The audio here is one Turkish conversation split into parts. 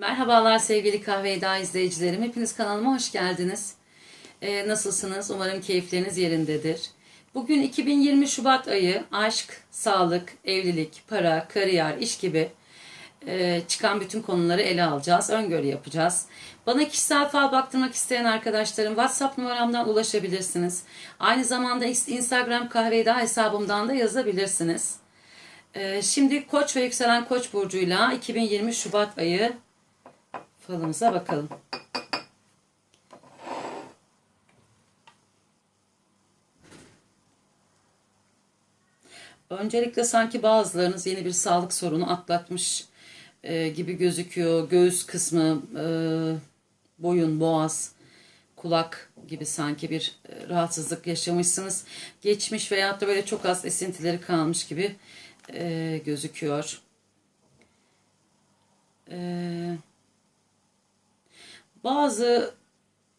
Merhabalar sevgili Kahve Eda izleyicilerim. Hepiniz kanalıma hoş geldiniz. Ee, nasılsınız? Umarım keyifleriniz yerindedir. Bugün 2020 Şubat ayı aşk, sağlık, evlilik, para, kariyer, iş gibi e, çıkan bütün konuları ele alacağız. Öngörü yapacağız. Bana kişisel fal baktırmak isteyen arkadaşlarım WhatsApp numaramdan ulaşabilirsiniz. Aynı zamanda Instagram Kahve Eda hesabımdan da yazabilirsiniz. Ee, şimdi Koç ve Yükselen Koç burcuyla 2020 Şubat ayı falımıza bakalım. Öncelikle sanki bazılarınız yeni bir sağlık sorunu atlatmış e, gibi gözüküyor. Göğüs kısmı, e, boyun, boğaz, kulak gibi sanki bir e, rahatsızlık yaşamışsınız. Geçmiş veyahut da böyle çok az esintileri kalmış gibi e, gözüküyor. Eee bazı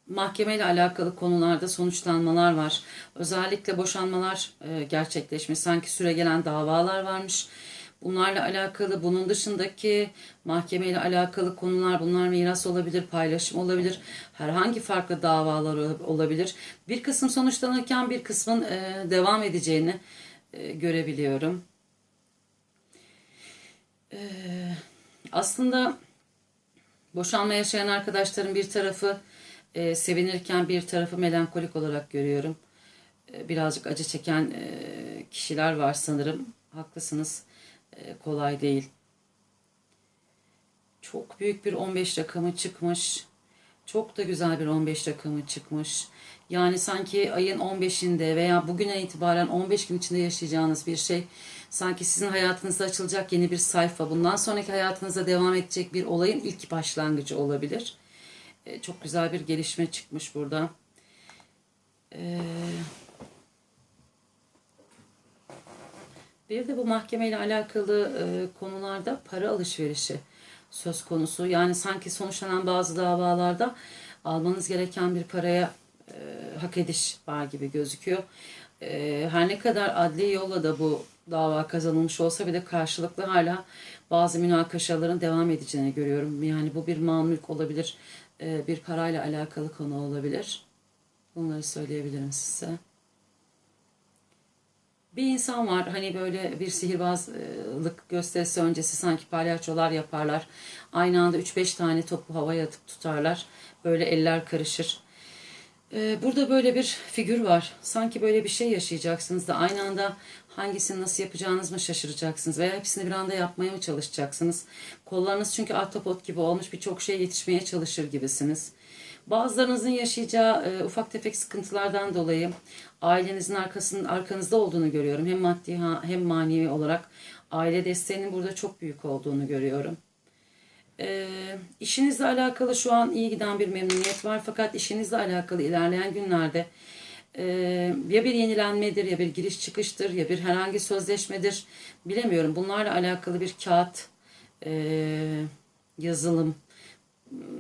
mahkemeyle alakalı konularda sonuçlanmalar var. Özellikle boşanmalar e, gerçekleşmiş. Sanki süre gelen davalar varmış. Bunlarla alakalı bunun dışındaki mahkemeyle alakalı konular bunlar miras olabilir, paylaşım olabilir. Herhangi farklı davalar olabilir. Bir kısım sonuçlanırken bir kısmın e, devam edeceğini e, görebiliyorum. E, aslında Boşanma yaşayan arkadaşların bir tarafı e, sevinirken bir tarafı melankolik olarak görüyorum. E, birazcık acı çeken e, kişiler var sanırım. Haklısınız. E, kolay değil. Çok büyük bir 15 rakamı çıkmış. Çok da güzel bir 15 rakamı çıkmış. Yani sanki ayın 15'inde veya bugüne itibaren 15 gün içinde yaşayacağınız bir şey sanki sizin hayatınızda açılacak yeni bir sayfa, bundan sonraki hayatınızda devam edecek bir olayın ilk başlangıcı olabilir. E, çok güzel bir gelişme çıkmış burada. E, bir de bu mahkemeyle alakalı e, konularda para alışverişi söz konusu. Yani sanki sonuçlanan bazı davalarda almanız gereken bir paraya e, hak ediş var gibi gözüküyor. E, her ne kadar adli yolla da bu dava kazanılmış olsa bile karşılıklı hala bazı münakaşaların devam edeceğini görüyorum. Yani bu bir mal mülk olabilir, e, bir parayla alakalı konu olabilir. Bunları söyleyebilirim size. Bir insan var hani böyle bir sihirbazlık gösterisi öncesi sanki palyaçolar yaparlar. Aynı anda 3-5 tane topu havaya atıp tutarlar. Böyle eller karışır. Ee, burada böyle bir figür var. Sanki böyle bir şey yaşayacaksınız da aynı anda hangisini nasıl yapacağınız mı şaşıracaksınız veya hepsini bir anda yapmaya mı çalışacaksınız? Kollarınız çünkü ahtapot gibi olmuş birçok şeye yetişmeye çalışır gibisiniz. Bazılarınızın yaşayacağı e, ufak tefek sıkıntılardan dolayı ailenizin arkasının arkanızda olduğunu görüyorum. Hem maddi hem manevi olarak aile desteğinin burada çok büyük olduğunu görüyorum. E, işinizle alakalı şu an iyi giden bir memnuniyet var fakat işinizle alakalı ilerleyen günlerde e, ya bir yenilenmedir ya bir giriş çıkıştır ya bir herhangi sözleşmedir bilemiyorum. Bunlarla alakalı bir kağıt, e, yazılım,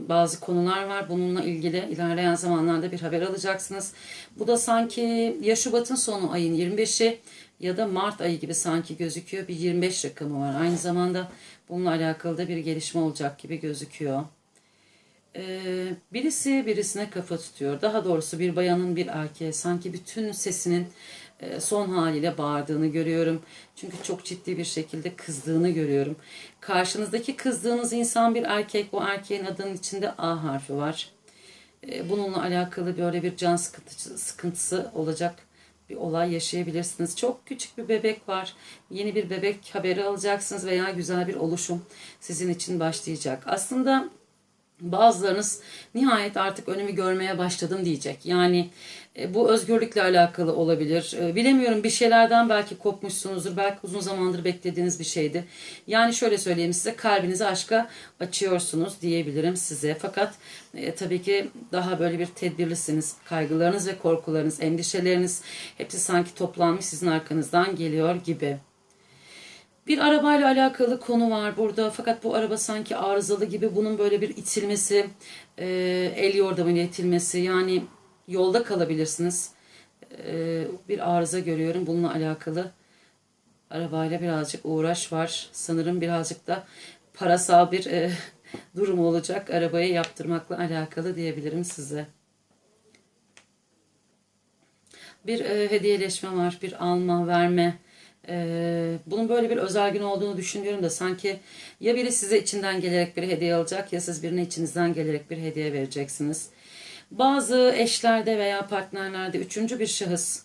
bazı konular var. Bununla ilgili ilerleyen zamanlarda bir haber alacaksınız. Bu da sanki ya Şubat'ın sonu ayın 25'i ya da Mart ayı gibi sanki gözüküyor. Bir 25 rakamı var. Aynı zamanda bununla alakalı da bir gelişme olacak gibi gözüküyor. Ee, birisi birisine kafa tutuyor. Daha doğrusu bir bayanın bir erkeğe sanki bütün sesinin son haliyle bağırdığını görüyorum. Çünkü çok ciddi bir şekilde kızdığını görüyorum. Karşınızdaki kızdığınız insan bir erkek. Bu erkeğin adının içinde A harfi var. E, bununla alakalı böyle bir can sıkıntısı olacak bir olay yaşayabilirsiniz. Çok küçük bir bebek var. Yeni bir bebek haberi alacaksınız veya güzel bir oluşum sizin için başlayacak. Aslında Bazılarınız nihayet artık önümü görmeye başladım diyecek. Yani e, bu özgürlükle alakalı olabilir. E, bilemiyorum bir şeylerden belki kopmuşsunuzdur. Belki uzun zamandır beklediğiniz bir şeydi. Yani şöyle söyleyeyim size kalbinizi aşka açıyorsunuz diyebilirim size. Fakat e, tabii ki daha böyle bir tedbirlisiniz. Kaygılarınız ve korkularınız, endişeleriniz hepsi sanki toplanmış sizin arkanızdan geliyor gibi. Bir arabayla alakalı konu var burada fakat bu araba sanki arızalı gibi bunun böyle bir itilmesi, e, el yordamıyla itilmesi yani yolda kalabilirsiniz. E, bir arıza görüyorum bununla alakalı. Arabayla birazcık uğraş var. Sanırım birazcık da parasal bir e, durum olacak. Arabayı yaptırmakla alakalı diyebilirim size. Bir e, hediyeleşme var, bir alma, verme. E, bunun böyle bir özel gün olduğunu düşünüyorum da sanki ya biri size içinden gelerek bir hediye alacak ya siz birine içinizden gelerek bir hediye vereceksiniz. Bazı eşlerde veya partnerlerde üçüncü bir şahıs,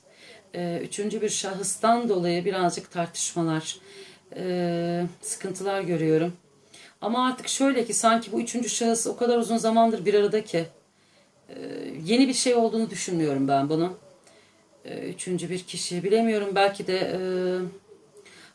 e, üçüncü bir şahıstan dolayı birazcık tartışmalar, e, sıkıntılar görüyorum. Ama artık şöyle ki sanki bu üçüncü şahıs o kadar uzun zamandır bir arada ki e, yeni bir şey olduğunu düşünmüyorum ben bunun. E, üçüncü bir kişi bilemiyorum belki de e,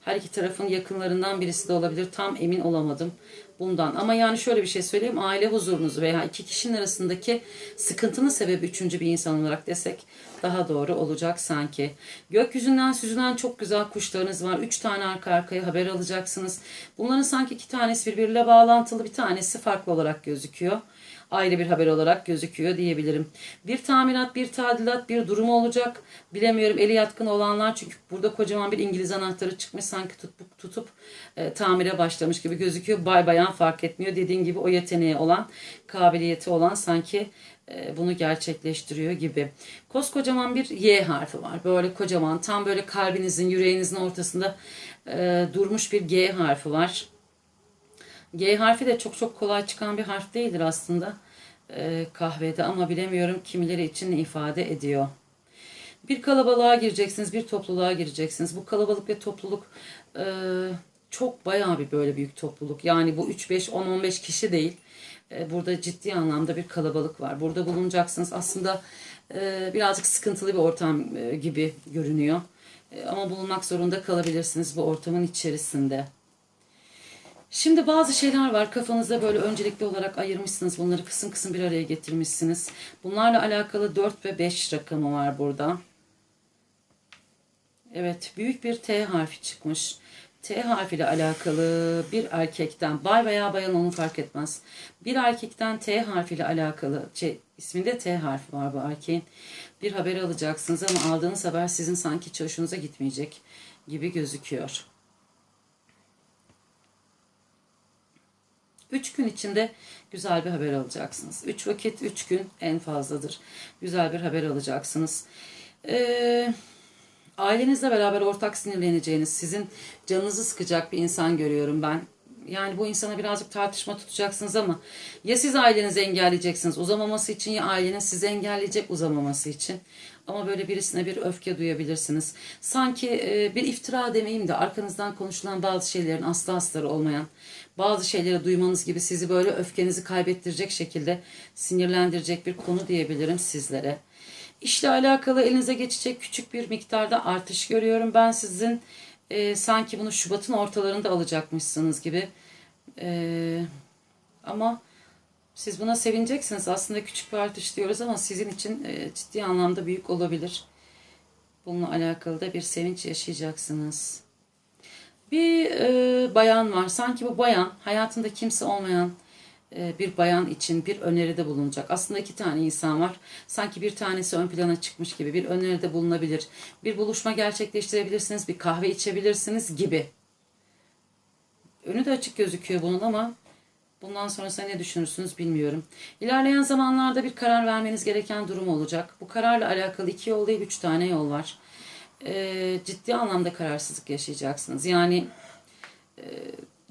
her iki tarafın yakınlarından birisi de olabilir. Tam emin olamadım bundan. Ama yani şöyle bir şey söyleyeyim. Aile huzurunuzu veya iki kişinin arasındaki sıkıntının sebebi üçüncü bir insan olarak desek daha doğru olacak sanki. Gökyüzünden süzülen çok güzel kuşlarınız var. Üç tane arka arkaya haber alacaksınız. Bunların sanki iki tanesi birbiriyle bağlantılı bir tanesi farklı olarak gözüküyor ayrı bir haber olarak gözüküyor diyebilirim. Bir tamirat, bir tadilat, bir durumu olacak. Bilemiyorum eli yatkın olanlar çünkü burada kocaman bir İngiliz anahtarı çıkmış sanki tutup, tutup e, tamire başlamış gibi gözüküyor. Bay bayan fark etmiyor. Dediğin gibi o yeteneği olan, kabiliyeti olan sanki e, bunu gerçekleştiriyor gibi. Koskocaman bir Y harfi var. Böyle kocaman tam böyle kalbinizin, yüreğinizin ortasında e, durmuş bir G harfi var. G harfi de çok çok kolay çıkan bir harf değildir aslında e, kahvede ama bilemiyorum kimileri için ne ifade ediyor. Bir kalabalığa gireceksiniz, bir topluluğa gireceksiniz. Bu kalabalık ve topluluk e, çok bayağı bir böyle büyük topluluk. Yani bu 3, 5, 10, 15 kişi değil. E, burada ciddi anlamda bir kalabalık var. Burada bulunacaksınız. Aslında e, birazcık sıkıntılı bir ortam e, gibi görünüyor. E, ama bulunmak zorunda kalabilirsiniz bu ortamın içerisinde. Şimdi bazı şeyler var kafanızda böyle öncelikli olarak ayırmışsınız. Bunları kısım kısım bir araya getirmişsiniz. Bunlarla alakalı 4 ve 5 rakamı var burada. Evet büyük bir T harfi çıkmış. T harfiyle alakalı bir erkekten, bay veya bayan onu fark etmez. Bir erkekten T harfiyle alakalı, şey, isminde T harfi var bu erkeğin. Bir haber alacaksınız ama aldığınız haber sizin sanki hiç gitmeyecek gibi gözüküyor. Üç gün içinde güzel bir haber alacaksınız. Üç vakit, üç gün en fazladır. Güzel bir haber alacaksınız. Ee, ailenizle beraber ortak sinirleneceğiniz, sizin canınızı sıkacak bir insan görüyorum ben. Yani bu insana birazcık tartışma tutacaksınız ama ya siz ailenizi engelleyeceksiniz uzamaması için ya aileniz sizi engelleyecek uzamaması için. Ama böyle birisine bir öfke duyabilirsiniz. Sanki e, bir iftira demeyeyim de arkanızdan konuşulan bazı şeylerin aslı astarı olmayan, bazı şeyleri duymanız gibi sizi böyle öfkenizi kaybettirecek şekilde sinirlendirecek bir konu diyebilirim sizlere. İşle alakalı elinize geçecek küçük bir miktarda artış görüyorum. Ben sizin e, sanki bunu Şubat'ın ortalarında alacakmışsınız gibi. E, ama siz buna sevineceksiniz. Aslında küçük bir artış diyoruz ama sizin için e, ciddi anlamda büyük olabilir. Bununla alakalı da bir sevinç yaşayacaksınız. Bir e, bayan var. Sanki bu bayan hayatında kimse olmayan bir bayan için bir öneride bulunacak. Aslında iki tane insan var. Sanki bir tanesi ön plana çıkmış gibi bir öneride bulunabilir. Bir buluşma gerçekleştirebilirsiniz, bir kahve içebilirsiniz gibi. Önü de açık gözüküyor bunun ama bundan sonrasında ne düşünürsünüz bilmiyorum. İlerleyen zamanlarda bir karar vermeniz gereken durum olacak. Bu kararla alakalı iki yol değil üç tane yol var. E, ciddi anlamda kararsızlık yaşayacaksınız. Yani e,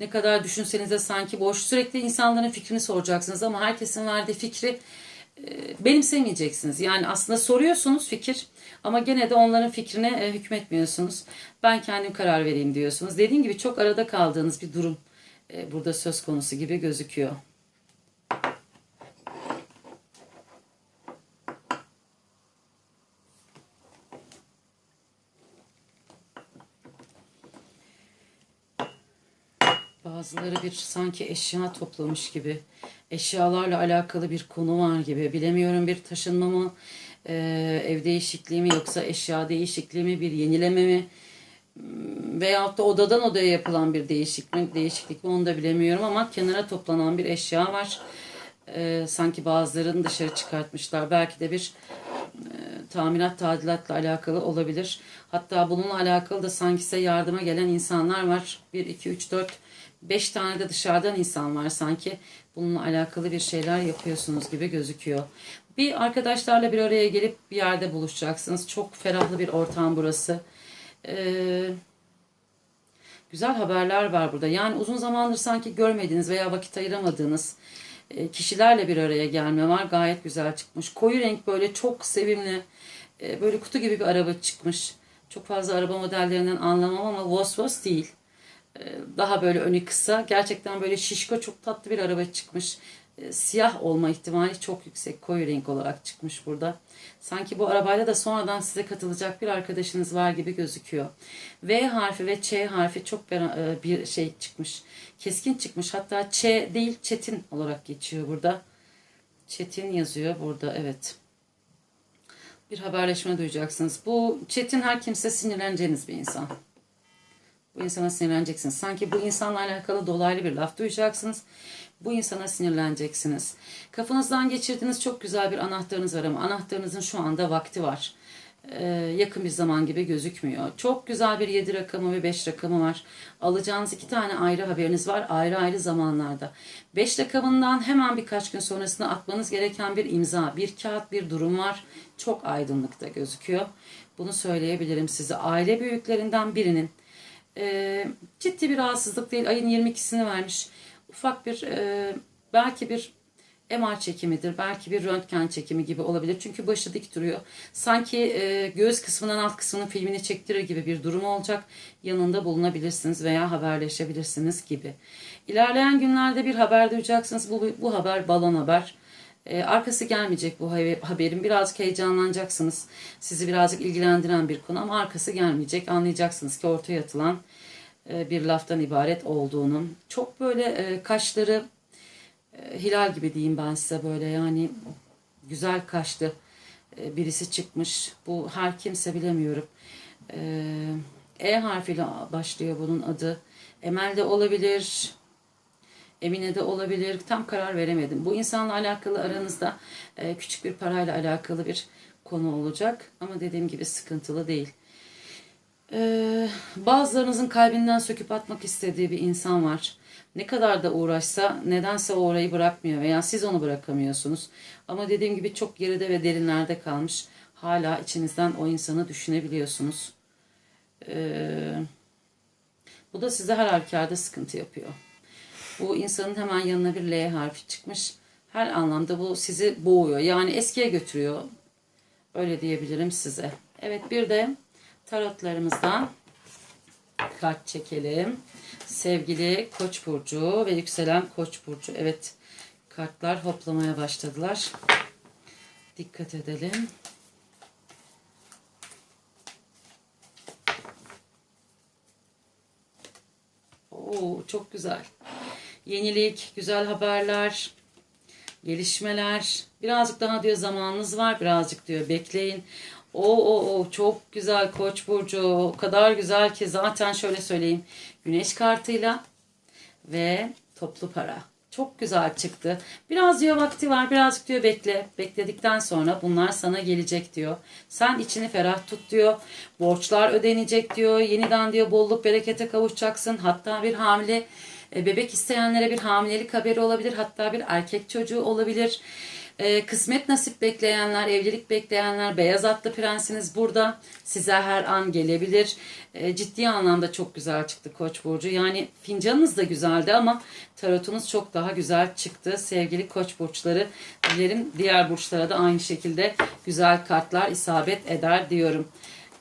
ne kadar düşünseniz de sanki boş. Sürekli insanların fikrini soracaksınız ama herkesin verdiği fikri e, benimsemeyeceksiniz. Yani aslında soruyorsunuz fikir ama gene de onların fikrine e, hükmetmiyorsunuz. Ben kendim karar vereyim diyorsunuz. Dediğim gibi çok arada kaldığınız bir durum e, burada söz konusu gibi gözüküyor. Bazıları bir sanki eşya toplamış gibi, eşyalarla alakalı bir konu var gibi. Bilemiyorum bir taşınma mı, e, ev değişikliği mi yoksa eşya değişikliği mi, bir yenileme mi? Veyahut da odadan odaya yapılan bir değişiklik, değişiklik mi onu da bilemiyorum ama kenara toplanan bir eşya var. E, sanki bazılarını dışarı çıkartmışlar. Belki de bir e, tamirat tadilatla alakalı olabilir. Hatta bununla alakalı da sanki size yardıma gelen insanlar var. 1, 2, 3, 4, Beş tane de dışarıdan insan var sanki. Bununla alakalı bir şeyler yapıyorsunuz gibi gözüküyor. Bir arkadaşlarla bir araya gelip bir yerde buluşacaksınız. Çok ferahlı bir ortam burası. Ee, güzel haberler var burada. Yani uzun zamandır sanki görmediğiniz veya vakit ayıramadığınız e, kişilerle bir araya gelme var. Gayet güzel çıkmış. Koyu renk böyle çok sevimli. e, Böyle kutu gibi bir araba çıkmış. Çok fazla araba modellerinden anlamam ama Vos Vos değil. E, Daha böyle önü kısa. Gerçekten böyle şişko çok tatlı bir araba çıkmış. E, Siyah olma ihtimali çok yüksek. Koyu renk olarak çıkmış burada. Sanki bu arabayla da sonradan size katılacak bir arkadaşınız var gibi gözüküyor. V harfi ve Ç harfi çok bera- e, bir şey çıkmış. Keskin çıkmış. Hatta Ç değil Çetin olarak geçiyor burada. Çetin yazıyor burada evet. Bir haberleşme duyacaksınız. Bu Çetin her kimse sinirleneceğiniz bir insan. Bu insana sinirleneceksiniz. Sanki bu insanla alakalı dolaylı bir laf duyacaksınız. Bu insana sinirleneceksiniz. Kafanızdan geçirdiğiniz çok güzel bir anahtarınız var ama anahtarınızın şu anda vakti var. Ee, yakın bir zaman gibi gözükmüyor. Çok güzel bir 7 rakamı ve 5 rakamı var. Alacağınız iki tane ayrı haberiniz var ayrı ayrı zamanlarda. 5 rakamından hemen birkaç gün sonrasında atmanız gereken bir imza, bir kağıt, bir durum var. Çok aydınlıkta gözüküyor. Bunu söyleyebilirim size. Aile büyüklerinden birinin e, ciddi bir rahatsızlık değil. Ayın 22'sini vermiş. Ufak bir e, belki bir MR çekimidir. Belki bir röntgen çekimi gibi olabilir. Çünkü başı dik duruyor. Sanki e, göğüs kısmından alt kısmının filmini çektirir gibi bir durum olacak. Yanında bulunabilirsiniz veya haberleşebilirsiniz gibi. İlerleyen günlerde bir haber duyacaksınız. Bu, bu haber balon haber. E, arkası gelmeyecek bu haber- haberin. Birazcık heyecanlanacaksınız. Sizi birazcık ilgilendiren bir konu ama arkası gelmeyecek. Anlayacaksınız ki ortaya atılan e, bir laftan ibaret olduğunu. Çok böyle e, kaşları e, hilal gibi diyeyim ben size böyle yani güzel kaşlı birisi çıkmış. Bu her kimse bilemiyorum. E, E harfiyle başlıyor bunun adı. Emel de olabilir. Emine de olabilir. Tam karar veremedim. Bu insanla alakalı aranızda e, küçük bir parayla alakalı bir konu olacak. Ama dediğim gibi sıkıntılı değil. Ee, bazılarınızın kalbinden söküp atmak istediği bir insan var. Ne kadar da uğraşsa nedense orayı bırakmıyor veya siz onu bırakamıyorsunuz. Ama dediğim gibi çok geride ve derinlerde kalmış. Hala içinizden o insanı düşünebiliyorsunuz. Ee, bu da size her halükarda sıkıntı yapıyor. Bu insanın hemen yanına bir L harfi çıkmış. Her anlamda bu sizi boğuyor. Yani eskiye götürüyor. Öyle diyebilirim size. Evet bir de tarotlarımızdan kart çekelim. Sevgili Koç burcu ve yükselen Koç burcu. Evet kartlar hoplamaya başladılar. Dikkat edelim. Oo çok güzel. Yenilik, güzel haberler, gelişmeler. Birazcık daha diyor zamanınız var. Birazcık diyor bekleyin. O o o çok güzel Koç burcu. O kadar güzel ki zaten şöyle söyleyeyim. Güneş kartıyla ve toplu para. Çok güzel çıktı. Biraz diyor vakti var, birazcık diyor bekle. Bekledikten sonra bunlar sana gelecek diyor. Sen içini ferah tut diyor. Borçlar ödenecek diyor. Yeniden diyor bolluk berekete kavuşacaksın. Hatta bir hamile bebek isteyenlere bir hamilelik haberi olabilir. Hatta bir erkek çocuğu olabilir. E, kısmet nasip bekleyenler, evlilik bekleyenler, beyaz atlı prensiniz burada. Size her an gelebilir. E, ciddi anlamda çok güzel çıktı Koç burcu. Yani fincanınız da güzeldi ama tarotunuz çok daha güzel çıktı. Sevgili Koç burçları, dilerim diğer burçlara da aynı şekilde güzel kartlar isabet eder diyorum.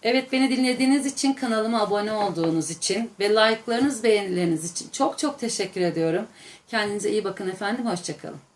Evet beni dinlediğiniz için kanalıma abone olduğunuz için ve like'larınız beğenileriniz için çok çok teşekkür ediyorum. Kendinize iyi bakın efendim. Hoşçakalın.